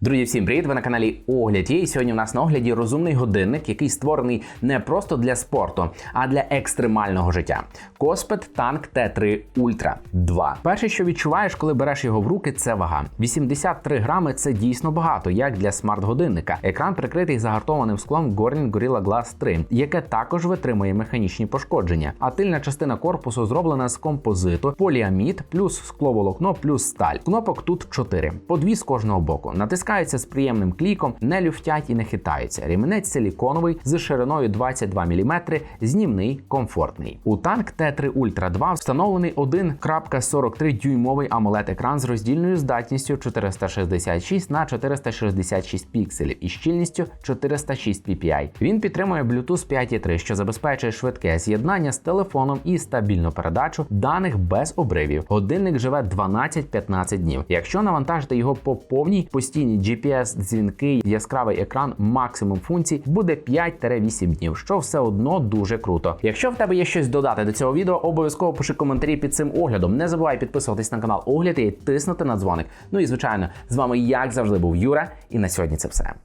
Друзі, всім привіт! Ви на каналі Огляд є. І сьогодні у нас на огляді розумний годинник, який створений не просто для спорту, а для екстремального життя. Коспет Tank T3 Ultra 2. Перше, що відчуваєш, коли береш його в руки, це вага. 83 грами це дійсно багато, як для смарт-годинника. Екран прикритий загартованим склом Gorning Gorilla Glass 3, яке також витримує механічні пошкодження. А тильна частина корпусу зроблена з композиту, поліамід, плюс скловолокно, плюс сталь. Кнопок тут 4, по дві з кожного боку. Натискаються з приємним кліком, не люфтять і не хитаються. Рівнець силіконовий з шириною 22 мм, знімний, комфортний. У танк T3 Ultra 2 встановлений 1.43 дюймовий AMOLED екран з роздільною здатністю 466 на 466 пікселів і щільністю 406 ppi. Він підтримує Bluetooth 5.3, що забезпечує швидке з'єднання з телефоном і стабільну передачу даних без обривів. Годинник живе 12-15 днів. Якщо навантажити його по повній постійні GPS, дзвінки, яскравий екран, максимум функцій буде 5-8 днів, що все одно дуже круто. Якщо в тебе є щось додати до цього відео, обов'язково пиши коментарі під цим оглядом. Не забувай підписуватись на канал Огляд і тиснути на дзвоник. Ну і звичайно, з вами як завжди був Юра, і на сьогодні це все.